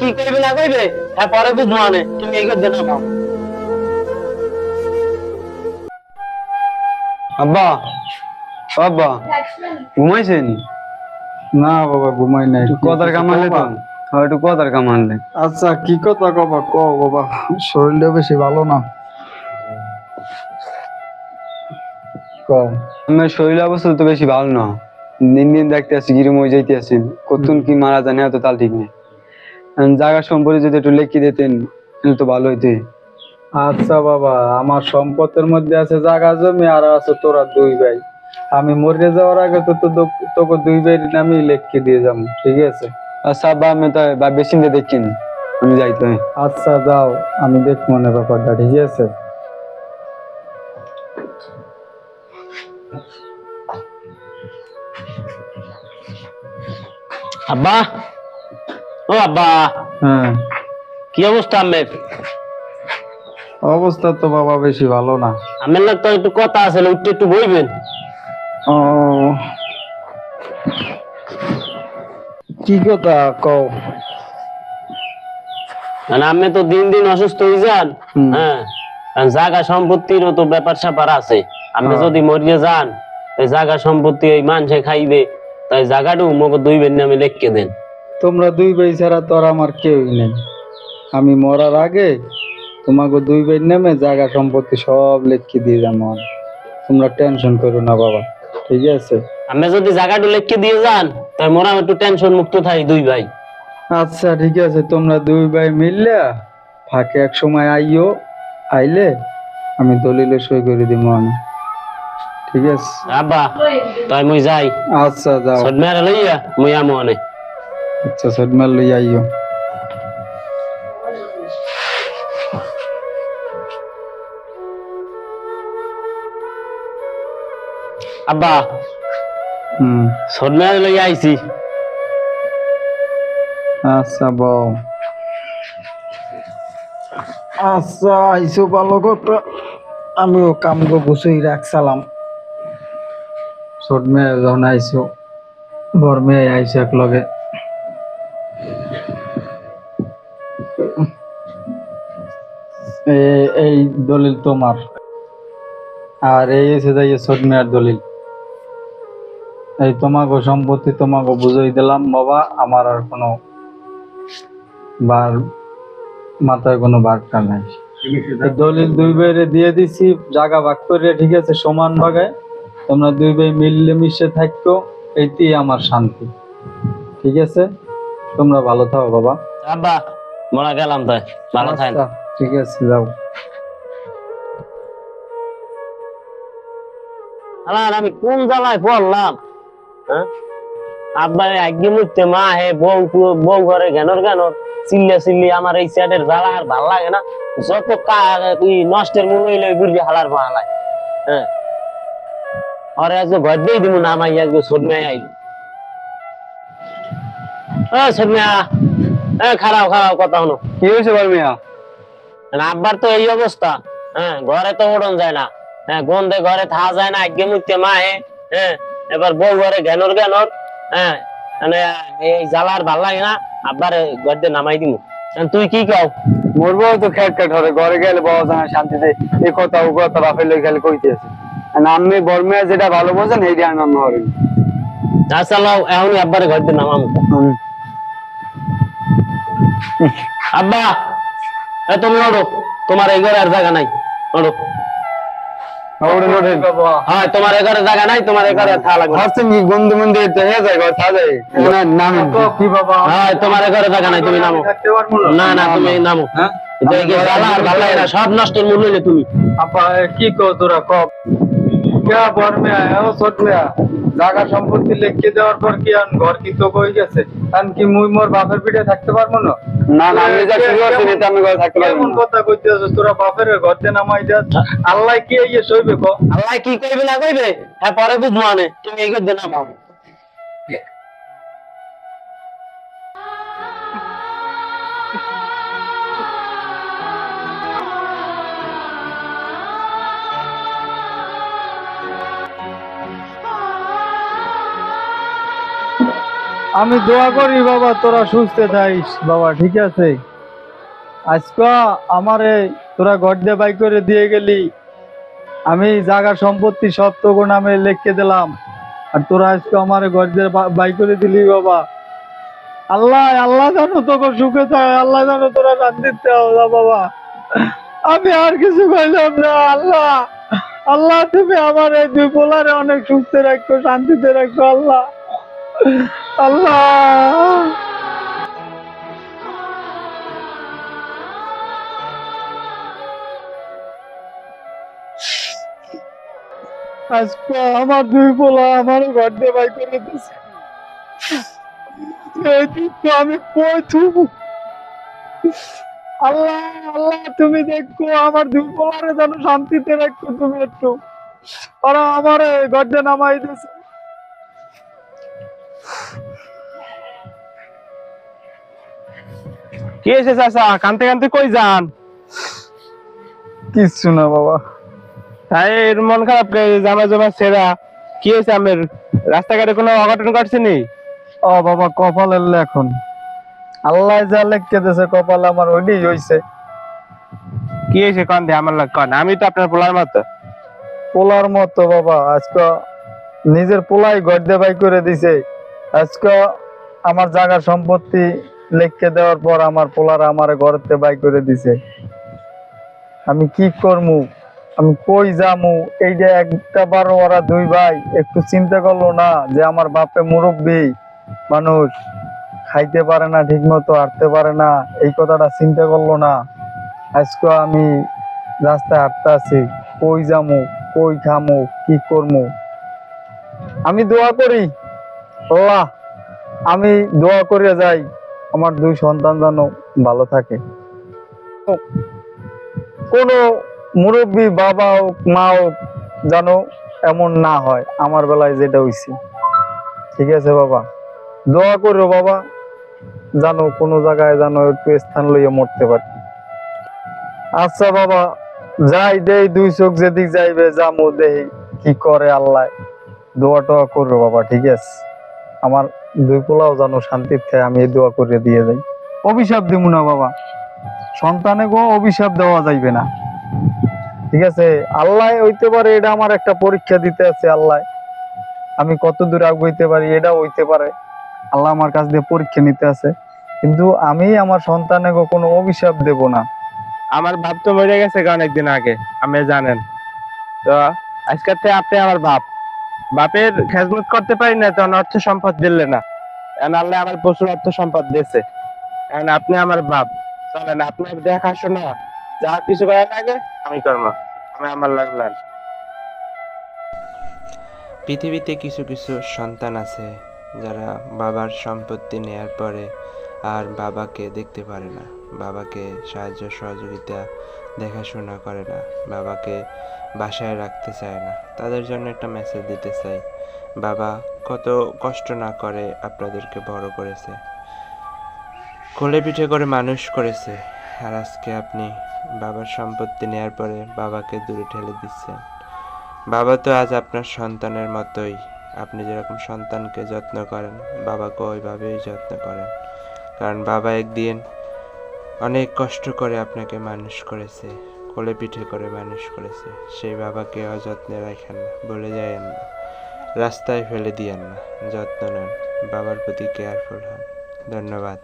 কি করবে না করবে হ্যাঁ বুঝব মানে। তুমি এই করতে না পাও আব্বা আব্বা ঘুমাইছেন? না বাবা ঘুমাই নাই। কথার কামালে তো হ্যাঁ একটু কথার কামালে আচ্ছা কি কথা কবা? ক বাবা শরীরটা বেশি ভালো না। আমার শরীর অবস্থা তো বেশি ভালো না। দিন দিন দেখতে আসি গিরম হয়ে যাইতে আসি কতক্ষণ কি মারা জানে এত তাল ঠিক নেই। জায়গা সম্পর্কে যদি একটু লেখি দিতেন তাহলে তো ভালো হইতে। আচ্ছা বাবা আমার সম্পদের মধ্যে আছে জায়গা জমি আর আছে তোরা দুই ভাই। আমি মরে যাওয়ার আগে তো তো তোকে দুই ভাইয়ের নামে লিখে দিয়ে যাব ঠিক আছে? আচ্ছা আব্বা আমি তো বা বেশি দেখিন আমি যাইতে আচ্ছা যাও আমি দেখব না ব্যাপারটা ঠিক আছে? আব্বা! ও আব্বা। হ্যাঁ। কি অবস্থা আমের অবস্থা তো বাবা বেশি ভালো না। আমের তো একটু কথা আছে একটু একটু বইবেন। ও। কি কথা কও? মানে আমি তো দিন দিন অসুস্থ হয়ে যান হ্যাঁ। জায়গা সম্পত্তিরও তো ব্যাপার স্যাপার আছে। আপনি হ্যাঁ। যদি মরিয়ে যান ওই জায়গা সম্পত্তি ওই মানুষে খাইবে তাই জায়গাটাও মগ দুই নামে লিখকে দেন। তোমরা দুই ভাই ছাড়া তো আর আমার কেউই নেই। আমি মরার আগে তোমাকে দুই ভাই নামে জায়গা সম্পত্তি সব লিখে দিয়ে যাব তোমরা টেনশন করো না বাবা ঠিক আছে? আপনি যদি জায়গাটা লিখকে দিয়ে যান তাই মোরা একটু টেনশন মুক্ত থাকি দুই ভাই। আচ্ছা ঠিক আছে তোমরা দুই ভাই মিললে ফাঁকে এক সময় আইও আইলে আমি দলিলে সই করে দিব আমি ঠিক আছে? আব্বা তাই মুই যাই। আচ্ছা যাও। সদ মেরে লইয়া মুই আমো অনেক আচ্ছা সদমাল লই আইও। আব্বা হুম। সদ মেরে লইয়া আইছি। আচ্ছা বউ আচ্ছা আইসো ভালো কথা। আমিও কাম গো বসেই রাখছিলাম। ছোট মেয়ে যখন আইসো বড় মেয়ে আইসো এক লগে। এই দলিল তোমার। আর এই এসে যাই মেয়ের দলিল। এই তোমাকে সম্পত্তি তোমাকে বুঝাই দিলাম বাবা আমার আর কোনো বার মাথায় কোনো বারটা নাই। দলিল দুই ভাইরে দিয়ে দিছি জায়গা ভাগ করে ঠিক আছে সমান ভাগে। তোমরা দুই ভাই মিললে মিশে থাকতো এইটাই আমার শান্তি। ঠিক আছে? তোমরা ভালো থাকো বাবা। আব্বা মোরা গেলাম তাই ভালো থাকেন। আচ্ছা, ঠিক আছে যাও আর আমি কোন জ্বালায় পড়লাম হ্যাঁ আব্বারে আগে মুখতে মা হে বউ পু- বউ ঘরে ঘেনর ঘেনর চিল্লে চিল্লি আমার এই সেটের জ্বালা আর ভালো লাগে না যত কা- ই নষ্টের মূল হইলে গুরজি হালার হালায় হ্যাঁ আর আজকে ঘর দিয়ে দিব না আমার আজকে সদমে আইল ও সদমিয়া এ খারাপ খারাপ কথা হলো কি হয়েছে বল মিয়া আর আব্বার তো এই অবস্থা। হ্যাঁ ঘরে তো ওড়ন যায় না। হ্যাঁ গন্ধে ঘরে থাকা যায় না আগে মুখতে মা হে হ্যাঁ এবার বউ ঘরে ঘেনর ঘেনর হ্যাঁ মানে এই জ্বালার ভালো লাগে না আব্বার গদ্দে নামাই দিমু। তুই কি কও? মরবো তো খেট খেট হবে ঘরে গেলে বাবা জানা শান্তিতে এই কথা ও কথা বাপের লোক গেলে কইতে আছে আর আমি বর্মিয়া যেটা ভালো বোঝেন এই দিয়ে নাম হবে আচ্ছা লাও এখনই আব্বারে গদ্দে নামাম। আব্বা! এ তুমি ওড়ো তোমার এই ঘরে আর জায়গা নাই। ওড়ো হ্যাঁ তোমার এই ঘরে জায়গা নাই তোমার এই ঘরে লাগবে না। কি গন্ধ মন্দির হয়ে যায় ঘর থাকা যায়? নাম কি বাবা? হ্যাঁ তোমার এই জায়গা নাই তুমি নামো। না। না তুমি নামো। হ্যাঁ? সব নষ্টের মূল্য তুমি। আপা কি কো তোরা কব কেয়া বর মে আয়া ও ছোট মেয়া। জায়গা সম্পত্তি লিখে দেওয়ার পর কি আন ঘর কি তো কই গেছে? আন কি মুই মোর বাপের পিঠে থাকতে পারব না? না না আমি যা শুরু আছি এটা আমি ঘরে থাকতে পারব না। কথা কইতে আছিস তোরা বাপের ঘর তে নামাই দে আল্লাহ কি এই সইবে ক? আল্লাহ কি করবে না করবে হ্যাঁ পরে বুঝব মানে তুমি এই করতে না পাও আমি দোয়া করি বাবা, তোরা সুস্থ থাকিস বাবা, ঠিক আছে? আজকে আমারে তোরা গড্ডে বাই করে দিয়ে গেলি। আমি জায়গা সম্পত্তি সব তোকে নামে লিখে দিলাম। আর তোরা আজকে আমার গড্ডে বাই করে দিলি বাবা। আল্লাহ আল্লাহ জানো তোকে সুখে থাকে, আল্লাহ জানো তোরা শান্তিতে হও বাবা। আমি আর কিছু কইলাম না, আল্লাহ। আল্লাহ তুমি আমার এই দুই পোলারে অনেক সুস্থ রাখো, শান্তিতে রাখো, আল্লাহ। আল্লাহ। আজকে আমার দুই পোলা আমার ঘর বাই করে আমি আল্লাহ আল্লাহ, তুমি দেখো, আমার যেন শান্তিতে রাখো তুমি একটু। ওরা আমার গড্ডে নামাই দিছে। কি চাচা? কানতে কানতে কই যান? কিচ্ছু না বাবা। তাই মন খারাপ জামা জমা সেরা কি হয়েছে আমের? রাস্তাঘাটে কোনো অঘটন ঘটছে নি? ও বাবা কপালের লেখন আল্লাহ যা লেখকে দিয়েছে কপাল আমার ওইটাই হইছে। কি হয়েছে কন দে আমার লাগ কন। আমি তো আপনার পোলার মতো। পোলার মতো বাবা আজকে নিজের পোলাই গড্ডে বাই করে দিছে। আজকে আমার জায়গা সম্পত্তি লিখে দেওয়ার পর আমার পোলার আমার ঘরেতে বাই করে দিছে। আমি কি করমু? আমি কই যামু? এইটা একটা বার ওরা দুই ভাই একটু চিন্তা করল না যে আমার বাপে মুরব্বী মানুষ, খাইতে পারে না ঠিক মতো হাঁটতে পারে না, এই কথাটা চিন্তা করল না। আজকে আমি রাস্তায় হাঁটতে আছি, কই যামু, কই খামু, কি করমু? আমি দোয়া করি। আল্লাহ, আমি দোয়া করে যাই, আমার দুই সন্তান যেন ভালো থাকে। কোনো মুরব্বী বাবা হোক, মা হোক, যেন এমন না হয়, আমার বেলায় যেটা হইছে। ঠিক আছে বাবা? দোয়া করো বাবা জানো কোনো জায়গায় জানো একটু স্থান লইয়া মরতে পারি। আচ্ছা বাবা, যাই দেই, দুই চোখ যেদিক যাইবে, যামু দেই, কি করে আল্লাহ। দোয়া টোয়া করব বাবা, ঠিক আছে? আমার দুই পোলাও জানো শান্তির থেকে আমি এই দোয়া করে দিয়ে যাই। অভিশাপ দিব না বাবা। সন্তানে গো অভিশাপ দেওয়া যাইবে না। ঠিক আছে আল্লাহ হইতে পারে এটা আমার একটা পরীক্ষা দিতে আছে আল্লাহ। আমি কত দূর আগাইতে পারি এটা হইতে পারে। আল্লাহ আমার কাছ দিয়ে পরীক্ষা নিতে আছে। কিন্তু আমি আমার সন্তানে গো কোনো অভিশাপ দেব না। আমার বাপ তো মরে গেছে অনেকদিন আগে আপনি জানেন। তো আজকের থেকে আপনি আমার বাপ। বাপের খেজমত করতে পারি না, তখন অর্থ সম্পদ দিলে না। আল্লাহ আমার প্রচুর অর্থ সম্পদ দিয়েছে। আপনি আমার বাপ। চলেন, আপনার দেখাশোনা, যা কিছু করার লাগে আমি করব। আমি আমার লাগলাম পৃথিবীতে কিছু কিছু সন্তান আছে, যারা বাবার সম্পত্তি নেয়ার পরে আর বাবাকে দেখতে পারে না। বাবাকে সাহায্য সহযোগিতা দেখাশোনা করে না, বাবাকে বাসায় রাখতে চায় না। তাদের জন্য একটা মেসেজ দিতে চাই। বাবা কত কষ্ট না করে আপনাদেরকে বড় করেছে। কোলে পিঠে করে মানুষ করেছে। আর আজকে আপনি বাবার সম্পত্তি নেয়ার পরে বাবাকে দূরে ঠেলে দিচ্ছেন। বাবা তো আজ আপনার সন্তানের মতোই। আপনি যেরকম সন্তানকে যত্ন করেন বাবাকে ওইভাবেই যত্ন করেন। কারণ বাবা একদিন অনেক কষ্ট করে আপনাকে মানুষ করেছে, কোলে পিঠে করে মানুষ করেছে। সেই বাবাকে অযত্নে রাখেন না, বলে যায়েন না। রাস্তায় ফেলে দিয়েন না, যত্ন নেন। বাবার প্রতি কেয়ারফুল হন। ধন্যবাদ।